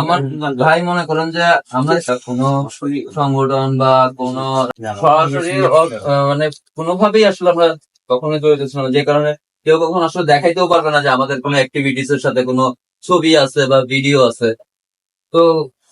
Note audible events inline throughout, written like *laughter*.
আমার ভাই মনে করেন যে আমরা কোনো সংগঠন বা কোনো সরাসরি মানে কোনোভাবেই আসলে আমরা কখনোই জড়িত ছিল না। যে কারণে কেউ কখনো আসলে দেখাইতেও পারবে না যে আমাদের কোনো অ্যাক্টিভিটিস এর সাথে কোনো ছবি আছে বা ভিডিও আছে। তো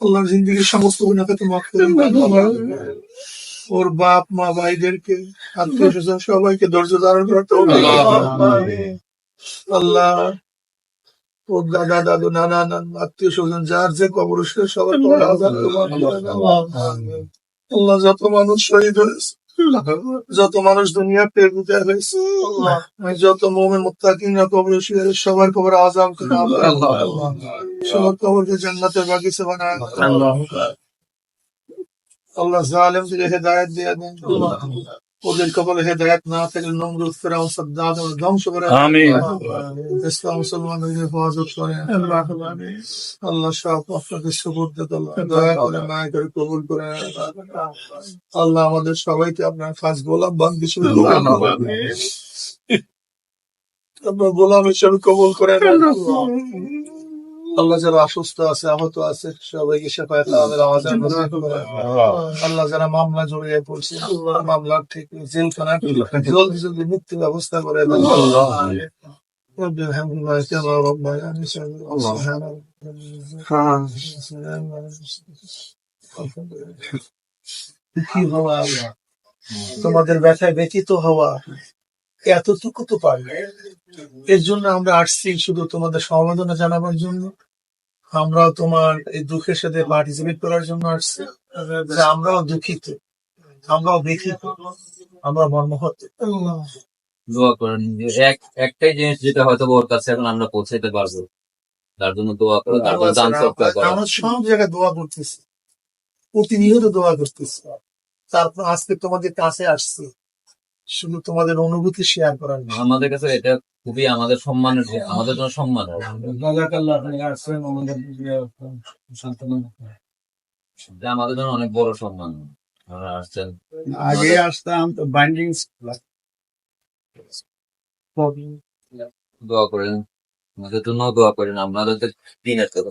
আল্লাহর জিন্দিগির সমস্ত গুণাকে তো মাফ করে ওর বাপ মা ভাইদেরকে আত্মীয় স্বজন সবাইকে ধৈর্য ধারণ করতে আল্লাহ ও দাদা দাদু নানা নান আত্মীয় স্বজন যার যে কবর সে সবার। আল্লাহ যত মানুষ শহীদ হয়েছে *laughs* যত মানুষ দুনিয়া পেরুতে হয়েছে যত মোমের মুক্তাকিনরা কবর শুয়ে সবার কবর আজাম করে সবার কবরকে বাকি বাগিচা বানায়। আল্লাহ দিলে হেদায়ত দিয়ে দেন। ওদের কপালে হেদায়েত না থাকলে নমরুদ ফেরাউন সাদ্দাত ধ্বংস করে আমিন। ইসলাম মুসলমানদের হেফাজত করে আল্লাহ সব আপনাকে আল্লাহ দয়া করে মায়া করে কবুল করে আল্লাহ আমাদের সবাইকে আপনার খাস গোলাম বান্ধি করেন। আপনার গোলাম হিসেবে কবুল করে আল্লাহ যারা অসুস্থ আছে আহত আছে সবাইকে শেফায়াত আল্লাহ। যারা মামলা জড়িয়ে পড়ছে মামলা ঠিক জেলখানা জলদি জলদি মুক্তি ব্যবস্থা করে তোমাদের ব্যথায় ব্যথিত হওয়া এতটুকু তো পারবে। এর জন্য আমরা আসছি শুধু তোমাদের সমবেদনা জানাবার জন্য। আমরাও তোমার এই দুঃখের সাথে পার্টিসিপেট করার জন্য আসছি। যে আমরাও দুঃখিত। আমরাও ব্যথিত আমরা মর্মহত। দোয়া করেন। এক একটাই জিনিস যেটা হয়তো ওর কাছে এখন আমরা পৌঁছাইতে পারব। তার জন্য দোয়া করে তারপর দান সৎকার করা। আমরা সব জায়গায় দোয়া করতেছি। প্রতিনিয়ত দোয়া করতেছি। তারপর আজকে তোমাদের কাছে আসছি। শুধু তোমাদের অনুভূতি শেয়ার করার জন্য। আমাদের কাছে এটা খুবই আমাদের সম্মানের আমাদের জন্য সম্মান। আমাদের জন্য অনেক বড় সম্মান। আসছেন। আগে আসতাম তো বাইন্ডিং দোয়া করেন। আমাদের জন্য দোয়া করেন। আপনাদের দিনের কথা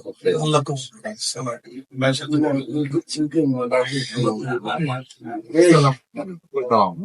সালাম